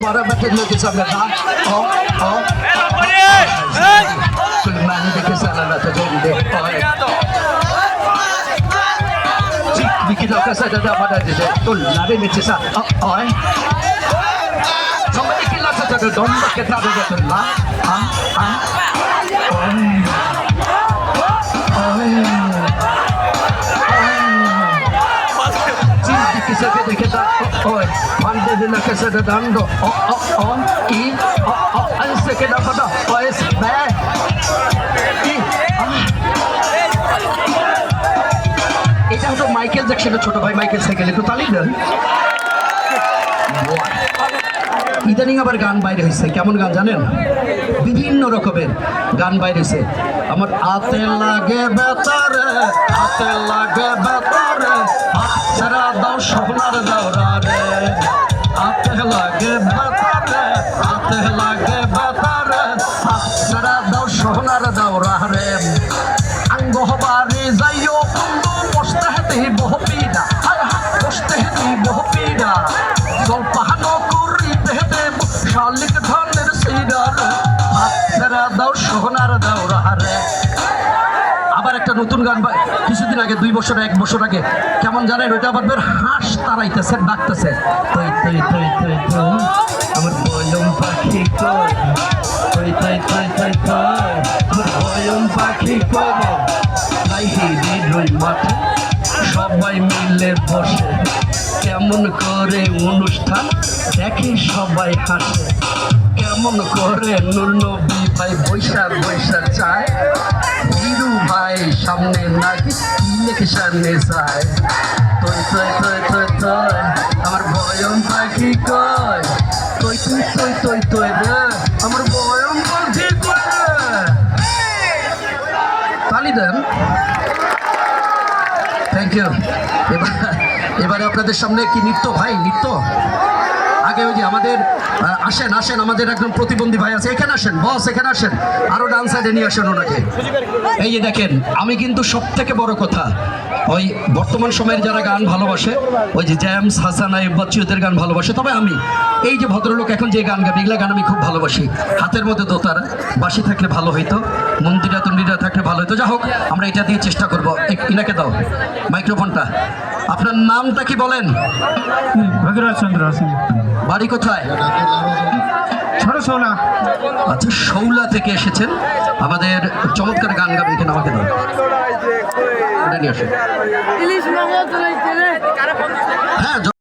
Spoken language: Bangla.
Para matulog sa mata. Oh, oh. Sulman di ka sana na sa hindi. Okay. Cik, bikin ka sa dada pada dede. Tul, lari ni sa. Oh, okay. Sama ikilah sa dada dom kita dada tul la. Ah, ah. Cik, Oh, oh. Mande di na ka sa dadando. Oh, oh, oh. I, oh, oh. Ang sakit na pada. Oh, es be. I, ah. এটা হলো মাইকেল জ্যাকসনের ছোট ভাই মাইকেল সাইকেল একটু তালি দেন ইদানিং আবার গান বাইরে হয়েছে কেমন গান জানেন বিভিন্ন রকমের গান বাইরে হয়েছে আমার হাতে লাগে বেতারে হাতে লাগে বেতারে শালিক ধনের সিডার হাত দাও সোনার দাও রাহারে আবার একটা নতুন গান কিছুদিন আগে, দুই বছর, এক বছর আগে, কেমন জানেন? ওইটা আবার বের হাঁস তাড়াইতেছে, ডাকতেছে। তৈ তৈ তৈ তৈ তৈ, আমার বয়ম পাখি কই তৈ তৈ তৈ তৈ তৈ, আমার বয়ম পাখি সবাই মিলে বসে। কেমন করে অনুষ্ঠান দেখে সবাই হাসে। কেমন করে নুলবী ভাই বৈশাখ বৈশাখ চায়। হিরু ভাই সামনে নাকি ইলেকশনে যায়। তৈ তো তৈ আমার বয়ম পাখি কয়? থ্যাংক ইউ এবারে আপনাদের সামনে কি নৃত্য ভাই? নৃত্য? আগে ওই যে আমাদের আসেন আসেন, আমাদের একজন প্রতিবন্ধী ভাই আছে। এখানে আসেন, বস, এখানে আসেন। আরও ডান সাইডে নিয়ে আসেন ওনাকে। এই যে দেখেন, আমি কিন্তু সব থেকে বড় কথা ওই বর্তমান সময়ের যারা গান ভালোবাসে ওই যে জ্যামস হাসান আইব বাচ্চু এদের গান ভালোবাসে তবে আমি এই যে ভদ্রলোক এখন যে গান গাবে এগুলা গান আমি খুব ভালোবাসি। হাতের মধ্যে দোতারা বাসি থাকলে ভালো হইতো মন্দিরা তন্দিরা থাকলে ভালো হইতো। যা হোক আমরা এটা দিয়ে চেষ্টা করব। ইনাকে দাও মাইক্রোফোনটা। আপনার নামটা কি বলেন? ভগরাজ চন্দ্র বাড়ি কোথায়? ছোট আচ্ছা শৌলা থেকে এসেছেন। আমাদের চমৎকার গান গাবে এখানে আমাকে দাও এটা নিয়ে আসুন হ্যাঁ